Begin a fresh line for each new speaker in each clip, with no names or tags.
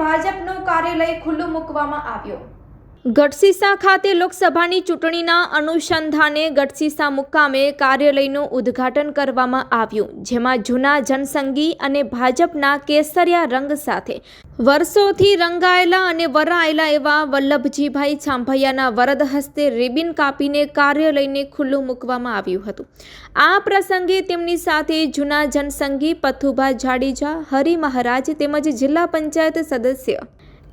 ભાજપનું કાર્યાલય ખુલ્લું મૂકવામાં આવ્યો. ગઢસીસા ખાતે લોકસભાની ચૂંટણીના અનુસંધાને ગઢસીસા મુકામે કાર્યાલયનું ઉદ્ઘાટન કરવામાં આવ્યું, જેમાં જૂના જનસંઘી અને ભાજપના કેસરિયા રંગ સાથે વર્ષોથી રંગાયેલા અને વરાયેલા એવા વલ્લભજીભાઈ છાંભૈયાના વરદ હસ્તે રિબિન કાપીને કાર્યાલયને ખુલ્લું મૂકવામાં આવ્યું હતું. આ પ્રસંગે તેમની સાથે જૂના જનસંઘી પથુભા જાડેજા, હરિ મહારાજ તેમજ જિલ્લા પંચાયત સદસ્ય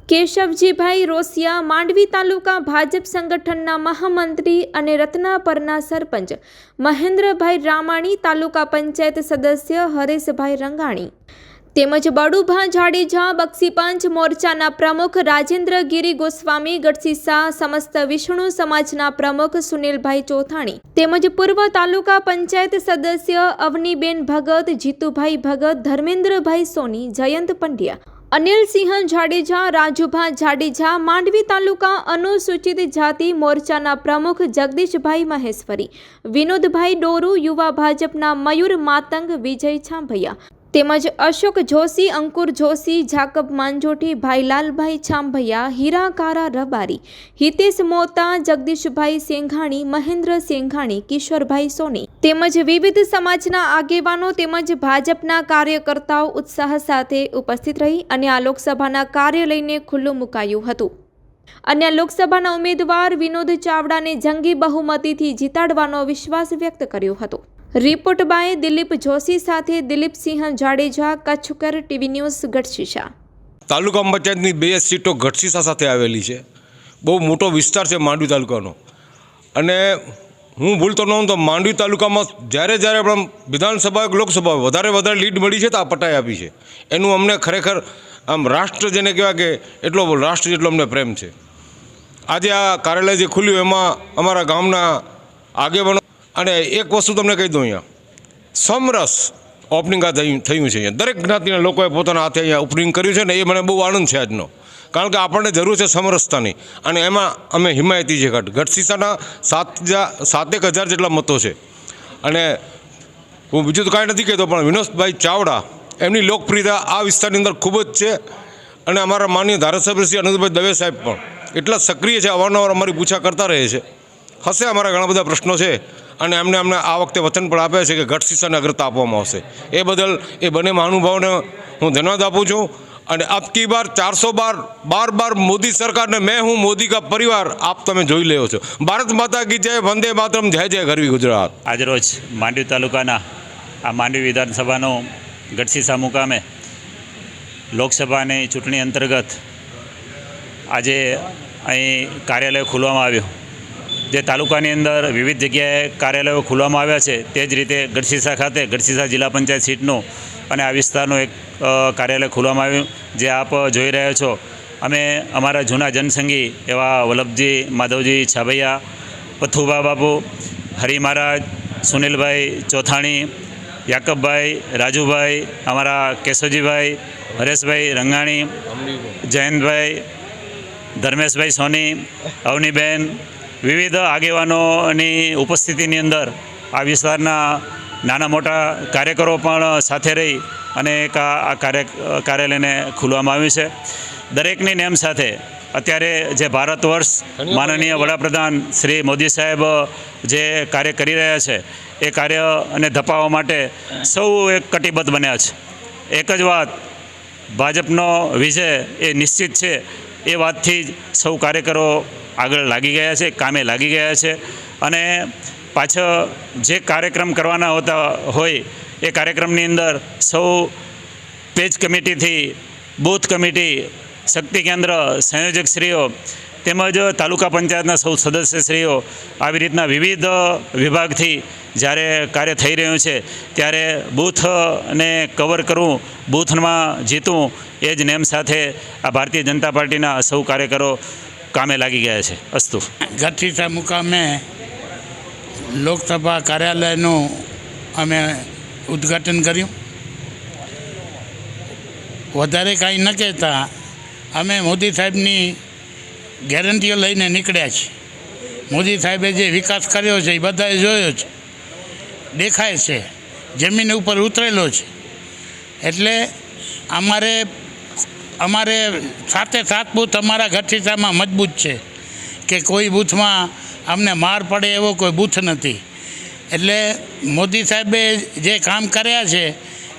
કેશવજીભાઈ રોસિયા, માંડવી તાલુકા ભાજપ સંગઠનના મહામંત્રી અને રત્નાપરના સરપંચ મહેન્દ્રભાઈ રામાણી, તાલુકા પંચાયત સદસ્ય હરેશભાઈ રંગાણી તેમજ બડુભા જાડેજા, બક્ષીપંચ મોરચાના પ્રમુખ રાજેન્દ્ર ગીરી ગોસ્વામી ગઢસીસા સમસ્ત વિષ્ણુ સમાજના પ્રમુખ સુનિલભાઈ ચોથાણી તેમજ પૂર્વ તાલુકા પંચાયત સદસ્ય અવનીબેન ભગત, જીતુભાઈ ભગત, ધર્મેન્દ્રભાઈ સોની, જયંત પંડ્યા અનિલસિંહ જાડેજા, રાજુભા જાડેજા, માંડવી તાલુકા અનુસૂચિત જાતિ મોરચાના પ્રમુખ જગદીશભાઈ મહેશ્વરી, વિનોદભાઈ ડોરુ, યુવા ભાજપના મયુર માતંગ, વિજય છાંભૈયા તેમજ અશોક જોશી, અંકુર જોશી, જાકબ માંજોઠી ભાઈ લાલભાઈ છાંભૈયા, હીરાકારા રબારી, હિતેશ મોતા, જગદીશભાઈ સેંઘાણી, મહેન્દ્ર સેંઘાણી, કિશોરભાઈ સોની તેમજ વિવિધ સમાજના આગેવાનો તેમજ ભાજપના કાર્યકર્તાઓ ઉત્સાહ સાથે ઉપસ્થિત રહી અને આ લોકસભાના કાર્યાલયને ખુલ્લું મુકાયું હતું. અન્ય લોકસભાના ઉમેદવાર વિનોદ ચાવડાને જંગી બહુમતીથી જીતાડવાનો વિશ્વાસ વ્યક્ત કર્યો હતો. રિપોર્ટ બાય દિલીપ જોશી સાથે દિલીપસિંહ જાડેજા, કચ્છકર ટીવી ન્યૂઝ, ગઢશીશા.
તાલુકા પંચાયતની બે સીટો ગઢશીશા સાથે આવેલી છે. બહુ મોટો વિસ્તાર છે માંડવી તાલુકાનો. અને હું ભૂલતો ન હોઉં તો માંડવી તાલુકામાં જ્યારે જ્યારે પણ વિધાનસભા લોકસભા વધારે વધારે લીડ મળી છે તો આ પટાઈ આપી છે. એનું અમને ખરેખર આમ રાષ્ટ્ર જેને કહેવાય કે એટલો રાષ્ટ્ર જેટલો અમને પ્રેમ છે. આજે આ કાર્યાલય જે ખુલ્યું, એમાં અમારા ગામના આગેવાનો અને એક વસ્તુ તમને કહી દઉં અહીંયા. સમરસ ઓપનિંગ આ થયું થયું છે અહીંયા. દરેક જ્ઞાતિના લોકોએ પોતાના હાથે અહીંયા ઓપનિંગ કર્યું છે ને એ મને બહુ આનંદ છે આજનો. કારણ કે આપણને જરૂર છે સમરસતાની. અને એમાં અમે હિમાયતી છે ઘટ ગઢસીસાના સાત જા- સાતેક હજાર જેટલા મતો છે. અને હું બીજું તો કાંઈ નથી કહેતો, પણ વિનોદભાઈ ચાવડા એમની લોકપ્રિયતા આ વિસ્તારની અંદર ખૂબ જ છે. અને અમારા માનીય ધારાસભ્ય શ્રી અનંતભાઈ દવે સાહેબ પણ એટલા સક્રિય છે, અવારનવાર અમારી પૂછા કરતા રહે છે. હશે અમારા ઘણા બધા પ્રશ્નો છે. અને એમને અમને આ વખતે વચન પણ આપ્યા છે કે ઘટ શિક્ષણ અગ્રતા આપવામાં આવશે. એ બદલ એ બંને મહાનુભાવોને હું ધન્યવાદ આપું છું. અને અબકી બાર ચારસો બાર બાર બાર મોદી સરકારને મેં હું મોદી કા પરિવાર, આપ તમે જોઈ લેવો છો. ભારત માતા કી જય, વંદે માતરમ, જય જય ગરવી ગુજરાત.
આજરોજ માંડવી તાલુકાના, આ માંડવી વિધાનસભાનો ગઢસીસા મુકામે લોકસભાની ચૂંટણી અંતર્ગત આજે અહીં કાર્યાલય ખોલવામાં આવ્યું. જે તાલુકાની અંદર વિવિધ જગ્યાએ કાર્યાલયો ખોલવામાં આવ્યા છે, તે જ રીતે ગઢસીસા ખાતે ગઢસીસા જિલ્લા પંચાયત સીટનું અને આ વિસ્તારનું એક કાર્યાલય ખોલવામાં આવ્યું, જે આપ જોઈ રહ્યા છો. અમે અમારા જૂના જનસંગી એવા વલ્લભજી, માધવજી છાભૈયા પથુબા બાપુ, હરિ મહારાજ, સુનિલભાઈ ચોથાણી, યાકબભાઈ, રાજુભાઈ, અમારા કેશવજીભાઈ, હરેશભાઈ રંગાણી, જયંતભાઈ, ધર્મેશભાઈ સોની, અવનીબેન વિવિધ આગેવાનોની ઉપસ્થિતિની અંદર આ વિસ્તારના નાના મોટા કાર્યકરો પણ સાથે રહી અને એક આ કાર્ય કાર્યાલયને ખોલવામાં આવ્યું છે. દરેકની નેમ સાથે અત્યારે જે ભારત વર્ષ માનનીય વડાપ્રધાન શ્રી મોદી સાહેબ જે કાર્ય કરી રહ્યા છે એ કાર્ય અને ધપાવવા માટે સૌ એક કટિબદ્ધ બન્યા છે. એક જ વાત ભાજપનો વિજય એ નિશ્ચિત છે એ વાતથી જ સૌ કાર્યકરો આગળ લાગી ગયા છે, કામે લાગી ગયા છે અને પાછળ જે કાર્યક્રમ કરવાના હોતા હોય, એ કાર્યક્રમની અંદર સૌ પેજ કમિટીથી બૂથ કમિટી, શક્તિ કેન્દ્ર સંયોજકશ્રીઓ તેમજ તાલુકા પંચાયતના સૌ સદસ્યશ્રીઓ આવી રીતના વિવિધ વિભાગથી જ્યારે કાર્ય થઈ રહ્યું છે, ત્યારે બૂથને કવર કરવું બૂથમાં જીતવું એ જ નેમ સાથે આ ભારતીય જનતા પાર્ટીના સૌ કાર્યકરો કામે લાગી ગયા છે, અસ્તુ.
ગઢસીસા મુકામે લોકસભા કાર્યાલયનું અમે ઉદ્ઘાટન કર્યું. વધારે કાંઈ ન કહેતા, અમે મોદી સાહેબની ગેરંટીઓ લઈને નીકળ્યા છીએ. મોદી સાહેબે જે વિકાસ કર્યો છે, એ બધાએ જોયો છે, દેખાય છે, જમીન ઉપર ઉતરેલો છે. એટલે અમારે અમારે સાતે સાત બૂથ અમારા ગઠિતામાં મજબૂત છે કે કોઈ બૂથમાં અમને માર પડે એવો કોઈ બૂથ નથી. એટલે મોદી સાહેબે જે કામ કર્યા છે,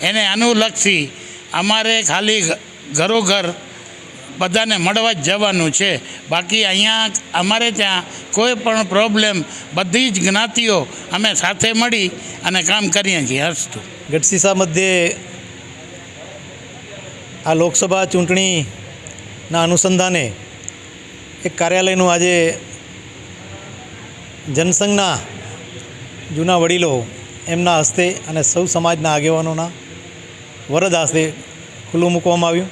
એને અનુલક્ષી અમારે ખાલી ઘરોઘર બધાને મળવા જ જવાનું છે. બાકી અહીંયા અમારે ત્યાં કોઈ પણ પ્રોબ્લેમ બધી જ જ્ઞાતિઓ અમે સાથે મળી અને કામ કરીએ છીએ. હસ્તું.
ગઢસીસા મધ્યે આ લોકસભા ચૂંટણીના અનુસંધાને એક કાર્યાલયનું આજે જનસંઘના જૂના વડીલો એમના હસ્તે અને સૌ સમાજના આગેવાનોના વરદ હસ્તે ખુલ્લું મૂકવામાં આવ્યું.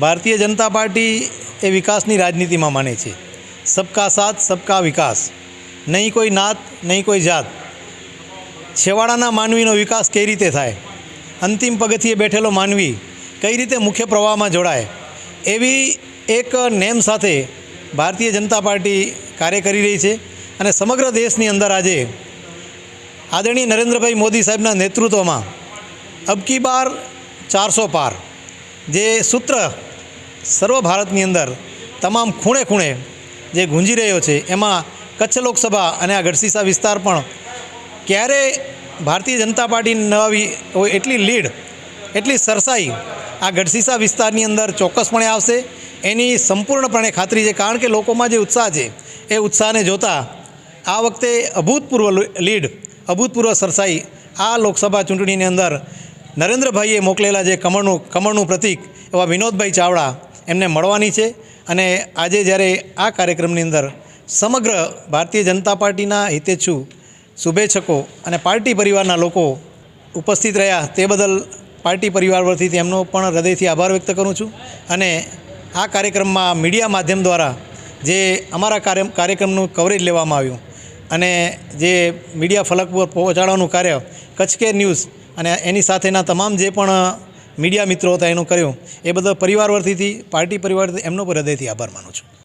ભારતીય જનતા પાર્ટી એ વિકાસની રાજનીતિમાં માને છે. સબકા સાથ, સબકા વિકાસ. નહીં કોઈ નાત, નહીં કોઈ જાત. છેવાડાના માનવીનો વિકાસ કઈ રીતે થાય? અંતિમ પગથિયે બેઠેલો માનવી કઈ રીતે મુખ્ય પ્રવાહમાં જોડાય? એવી એક નેમ સાથે ભારતીય જનતા પાર્ટી કાર્ય કરી રહી છે અને સમગ્ર દેશની અંદર આજે આદરણીય નરેન્દ્રભાઈ મોદી સાહેબના નેતૃત્વમાં અબકી બાર ચારસો પાર જે સૂત્ર સર્વ ભારતની અંદર તમામ ખૂણે ખૂણે જે ગુંજી રહ્યો છે, એમાં કચ્છ લોકસભા અને આ ગઢસીસા વિસ્તાર પણ ક્યારે ભારતીય જનતા પાર્ટી નવી હોય એટલી લીડ એટલી સરસાઈ આ ગઢસીસા વિસ્તારની અંદર ચોક્કસપણે આવશે. એની સંપૂર્ણપણે ખાતરી છે, કારણ કે લોકોમાં જે ઉત્સાહ છે, એ ઉત્સાહને જોતા આ વખતે અભૂતપૂર્વ લીડ, અભૂતપૂર્વ સરસાઈ આ લોકસભા ચૂંટણીની અંદર નરેન્દ્રભાઈએ મોકલેલા જે કમળનું કમળનું પ્રતીક એવા વિનોદભાઈ ચાવડા એમને મળવાની છે. અને આજે જ્યારે આ કાર્યક્રમની અંદર સમગ્ર ભારતીય જનતા પાર્ટીના હિતેચ્છુ શુભેચ્છકો અને પાર્ટી પરિવારના લોકો ઉપસ્થિત રહ્યા, તે બદલ પાર્ટી પરિવાર વતીથી તેમનો પણ હૃદયથી આભાર વ્યક્ત કરું છું. અને આ કાર્યક્રમમાં મીડિયા માધ્યમ દ્વારા જે અમારા કાર્ય કાર્યક્રમનું કવરેજ લેવામાં આવ્યું અને જે મીડિયા ફલક પર પહોંચાડવાનું કાર્ય કચ્છ કે ન્યૂઝ અને એની સાથેના તમામ જે પણ મીડિયા મિત્રો હતા એનું કર્યું, એ બધા પરિવાર વતીથી પાર્ટી પરિવાર એમનો પણ હૃદયથી આભાર માનું છું.